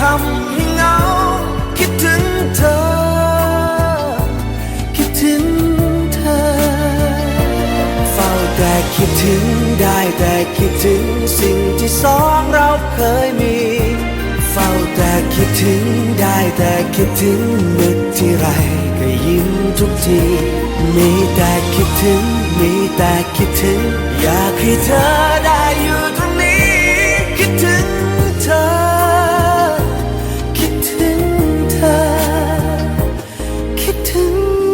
ทำให้เหงา คิดถึงเธอ คิดถึงเธอ เฝ้าแต่คิดถึงได้แต่คิดถึงสิ่งที่สองเราเคยมี เฝ้าแต่คิดถึงได้แต่คิดถึงนึกที่ไรก็ยิ้มทุกที มีแต่คิดถึง มีแต่คิดถึง อยากให้เธอได้อยู่ You.